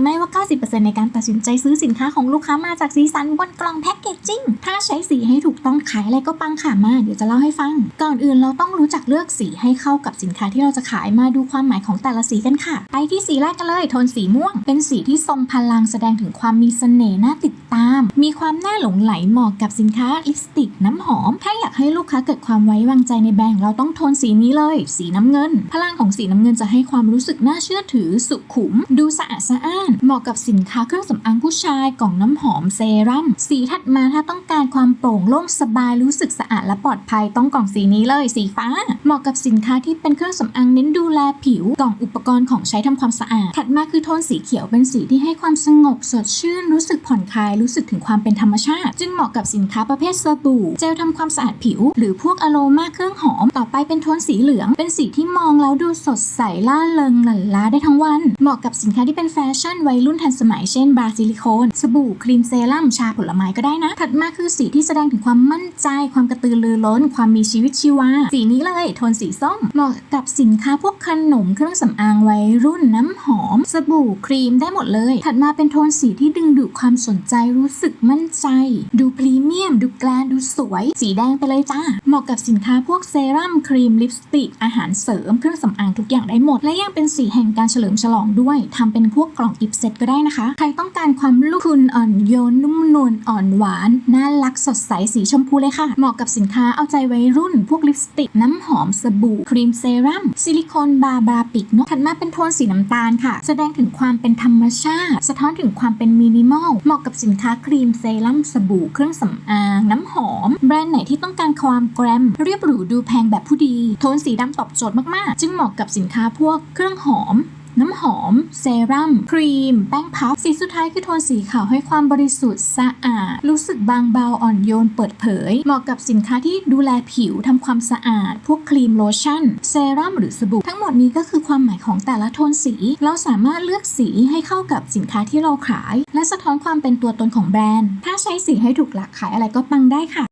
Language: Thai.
รือไม่ว่า 90%ในการตัดสินใจซื้อสินค้าของลูกค้ามาจากสีสันบนกล่องแพ็กเกจจิ้ง ถ้าใช้สีให้ถูกต้องขายอะไรก็ปังค่ะมา เดี๋ยวจะเล่าให้ฟัง ก่อนอื่นเราต้องรู้จักเลือกสีให้เข้ากับสินค้าที่เราจะขายมาดูความหมายของแต่ละสีกันค่ะ ไปที่สีแรกกันเลย โทนสีม่วง เป็นสีที่ทรงพลังแสดงถึงความมีเสน่ห์น่าติดตาม มีความน่าหลงไหลเหมาะกับสินค้าลิปสติกน้ำหอมถ้าย ให้ลูกค้าเกิดความไว้วางใจในแบรนด์เราต้องโทนสีนี้เลย สีน้ำเงิน พลังของสีน้ำเงินจะให้ความรู้สึกน่าเชื่อถือสุขุม ดูสะอาดสะอ้าน เหมาะกับสินค้าเครื่องสำอางผู้ชายกล่องน้ำหอมเซรั่มสีถัดมาถ้าต้องการความโปร่งโล่งสบายรู้สึกสะอาดและปลอดภัยต้องกล่องสีนี้เลยสีฟ้า เหมาะกับสินค้าที่เป็นเครื่องสำอางเน้นดูแลผิวกล่องอุปกรณ์ของใช้ทำความสะอาด ถัดมาคือโทนสีเขียวเป็นสีที่ให้ความสงบสดชื่น รู้สึกผ่อนคลายรู้สึกถึงความเป็นธรรมชาติ จึงเหมาะกับสินค้าประเภทสบู่เจลทำความสะอาดผิวหรือพวกอโรมาเครื่องหอม ต่อไปเป็นโทนสีเหลือง เป็นสีที่มองแล้วดูสดใสล่าเริงหลั่นล้าได้ทั้งวัน เหมาะกับสินค้าที่เป็นแฟชั่นวัยรุ่นทันสมัยเช่นบราซิลิโคน สบู่ครีมเซรั่มชาผลไม้ก็ได้นะ ถัดมาคือสีที่แสดงถึงความมั่นใจ ความกระตือรือร้น ความมีชีวิตชีวา สีนี้เลย โทนสีส้ม เหมาะกับสินค้าพวกขนมเครื่องสำอางวัยรุ่นน้ำหอม สบู่ครีมได้หมดเลย ถัดมาเป็นโทนสีที่ดึงดูดความสนใจรู้สึกมั่นใจ ดูพรีเมียม ดูแกลนดูสวย สีแดงไปเลยจ้า เหมาะกับสินค้าพวกเซรั่มครีมลิปสติก อาหารเสริมเครื่องสำอางทุกอย่างได้หมด และยังเป็นสีแห่งการเฉลิมฉลองด้วยทำเป็นพวกกล่องกิฟต์เซตก็ได้นะคะ ใครต้องการความลูกคุณอ่อนโยนนุ่ม นวลอ่อนหวาน น่ารักสดใสสีชมพูเลยค่ะ เหมาะกับสินค้าเอาใจวัยรุ่น พวกลิปสติก น้ำหอมสบู่ ครีมเซรั่ม ซิลิโคนบาบาปิกเนาะถัดมาเป็นโทนสีน้ำตาลค่ะ แสดงถึงความเป็นธรรมชาติ สะท้อนถึงความเป็นมินิมอล เหมาะกับสินค้าครีมเซรั่มสบู่เครื่องสำอาง น้ำหอม แบรนด์ไหนที่ต้องการความแกรม เรียบหรูดูแพงแบบผู้ดี โทนสีดำตอบโจทย์มากๆ จึงเหมาะกับสินค้าพวกเครื่องหอม น้ำหอม เซรั่ม ครีม แป้งพับ สีสุดท้ายคือโทนสีขาวให้ความบริสุทธิ์สะอาด รู้สึกบางเบาอ่อนโยนเปิดเผย เหมาะกับสินค้าที่ดูแลผิวทำความสะอาด พวกครีมโลชั่น เซรั่มหรือสบู่ ทั้งหมดนี้ก็คือความหมายของแต่ละโทนสี เราสามารถเลือกสีให้เข้ากับสินค้าที่เราขาย และสะท้อนความเป็นตัวตนของแบรนด์ ถ้าใช้สีให้ถูกหลักขายอะไรก็ปังได้ค่ะ